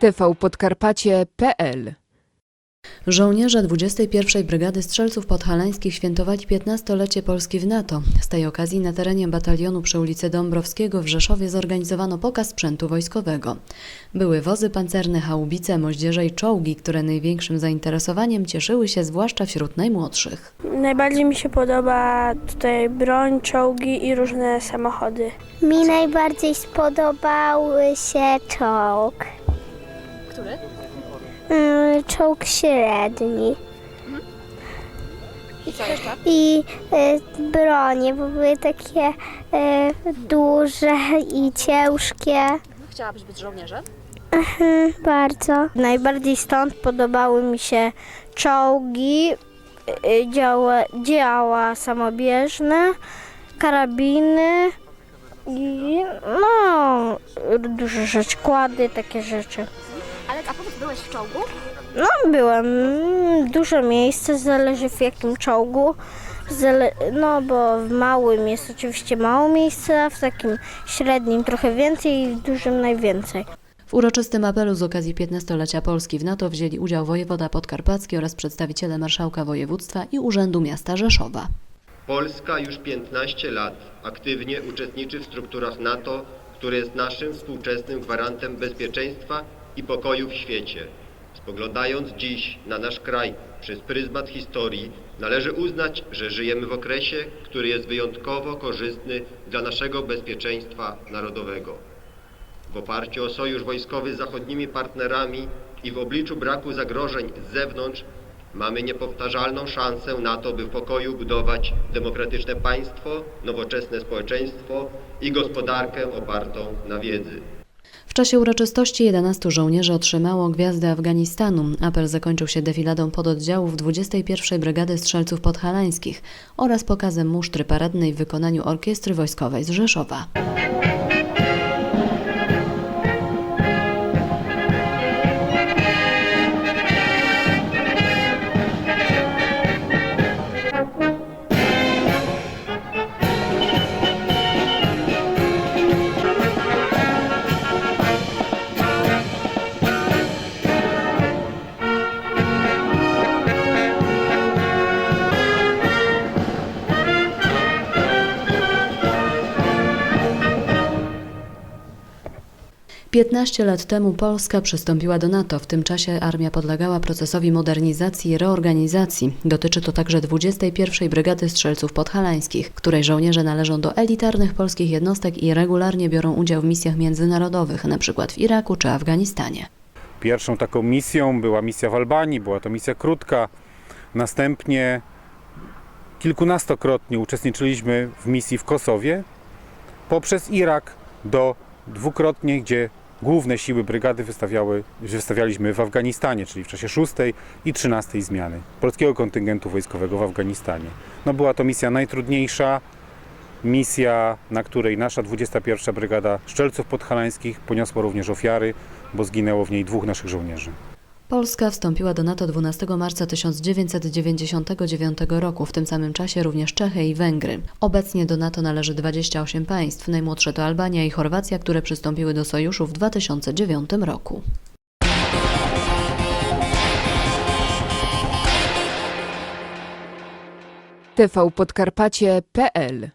tvpodkarpacie.pl Żołnierze 21. Brygady Strzelców Podhalańskich świętowali 15-lecie Polski w NATO. Z tej okazji na terenie batalionu przy ulicy Dąbrowskiego w Rzeszowie zorganizowano pokaz sprzętu wojskowego. Były wozy pancerne, haubice, moździerze i czołgi, które największym zainteresowaniem cieszyły się zwłaszcza wśród najmłodszych. Najbardziej mi się podoba tutaj broń, czołgi i różne samochody. Mi najbardziej spodobały się czołg. Który? Mm, Czołg średni. I co jeszcze? I y, bronie, bo były takie y, duże i ciężkie. Chciałabyś być żołnierzem? Mhm, bardzo. Najbardziej stąd podobały mi się czołgi, y, działa, działa samobieżne, karabiny i no duże rzeczy, kłady, takie rzeczy. Ale a powiedz, byłeś w czołgu? No byłem, duże miejsce, zależy w jakim czołgu. Zale- no bo w małym jest oczywiście mało miejsca, a w takim średnim trochę więcej i w dużym najwięcej. W uroczystym apelu z okazji 15-lecia Polski w NATO wzięli udział wojewoda podkarpacki oraz przedstawiciele marszałka województwa i Urzędu Miasta Rzeszowa. Polska już 15 lat aktywnie uczestniczy w strukturach NATO, które jest naszym współczesnym gwarantem bezpieczeństwa i pokoju w świecie. Spoglądając dziś na nasz kraj przez pryzmat historii, należy uznać, że żyjemy w okresie, który jest wyjątkowo korzystny dla naszego bezpieczeństwa narodowego. W oparciu o sojusz wojskowy z zachodnimi partnerami i w obliczu braku zagrożeń z zewnątrz mamy niepowtarzalną szansę na to, by w pokoju budować demokratyczne państwo, nowoczesne społeczeństwo i gospodarkę opartą na wiedzy. W czasie uroczystości 11 żołnierzy otrzymało Gwiazdę Afganistanu. Apel zakończył się defiladą pododdziałów 21. Brygady Strzelców Podhalańskich oraz pokazem musztry paradnej w wykonaniu Orkiestry Wojskowej z Rzeszowa. Piętnaście lat temu Polska przystąpiła do NATO. W tym czasie armia podlegała procesowi modernizacji i reorganizacji. Dotyczy to także 21. Brygady Strzelców Podhalańskich, której żołnierze należą do elitarnych polskich jednostek i regularnie biorą udział w misjach międzynarodowych, np. w Iraku czy Afganistanie. Pierwszą taką misją była misja w Albanii, była to misja krótka. Następnie kilkunastokrotnie uczestniczyliśmy w misji w Kosowie, poprzez Irak do dwukrotnie, gdzie główne siły brygady wystawiały, wystawialiśmy w Afganistanie, czyli w czasie szóstej i trzynastej zmiany polskiego kontyngentu wojskowego w Afganistanie. No była to misja najtrudniejsza, misja, na której nasza 21. Brygada Szczelców Podhalańskich poniosła również ofiary, bo zginęło w niej dwóch naszych żołnierzy. Polska wstąpiła do NATO 12 marca 1999 roku, w tym samym czasie również Czechy i Węgry. Obecnie do NATO należy 28 państw, najmłodsze to Albania i Chorwacja, które przystąpiły do sojuszu w 2009 roku. tvpodkarpacie.pl